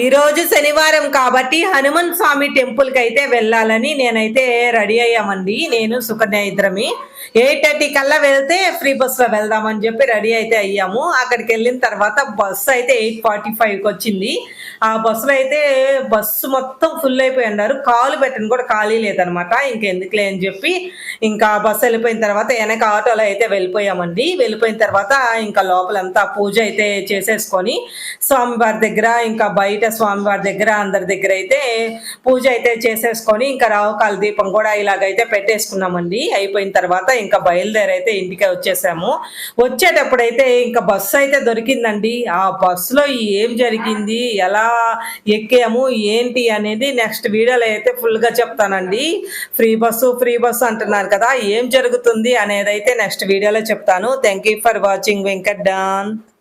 ఈ రోజు శనివారం కాబట్టి హనుమాన్ స్వామి టెంపుల్కి అయితే వెళ్ళాలని నేనైతే రెడీ అయ్యామండి. నేను సుకన్య ఇద్దరమి ఎయిట్ థర్టీ కల్లా వెళ్తే ఫ్రీ బస్లో వెళ్దామని చెప్పి రెడీ అయితే అయ్యాము. అక్కడికి వెళ్ళిన తర్వాత బస్సు అయితే ఎయిట్ ఫార్టీ ఫైవ్కి వచ్చింది. ఆ బస్సులో అయితే బస్సు మొత్తం ఫుల్ అయిపోయి ఉన్నారు. కాలు పెట్టని కూడా ఖాళీ లేదనమాట. ఇంకెందుకులే అని చెప్పి ఇంకా బస్సు వెళ్ళిపోయిన తర్వాత వెనక ఆటోలో అయితే వెళ్ళిపోయామండి. వెళ్ళిపోయిన తర్వాత ఇంకా లోపలంతా పూజ అయితే చేసేసుకొని స్వామివారి దగ్గర ఇంకా బయట స్వామివారి దగ్గర అందరి దగ్గర అయితే పూజ అయితే చేసేసుకొని ఇంకా రావుకాల దీపం కూడా ఇలాగైతే పెట్టేసుకున్నామండి. అయిపోయిన తర్వాత ఇంకా బయలుదేరైతే ఇంటికి వచ్చేసాము. వచ్చేటప్పుడైతే ఇంకా బస్సు అయితే దొరికిందండి. ఆ బస్సులో ఏం జరిగింది ఎలా ఎక్కాము ఏంటి అనేది నెక్స్ట్ వీడియోలో అయితే ఫుల్గా చెప్తానండి. ఫ్రీ బస్సు ఫ్రీ బస్సు అంటున్నారు కదా ఏం జరుగుతుంది అనేది అయితే నెక్స్ట్ వీడియోలో చెప్తాను. Thank you for watching Venkat don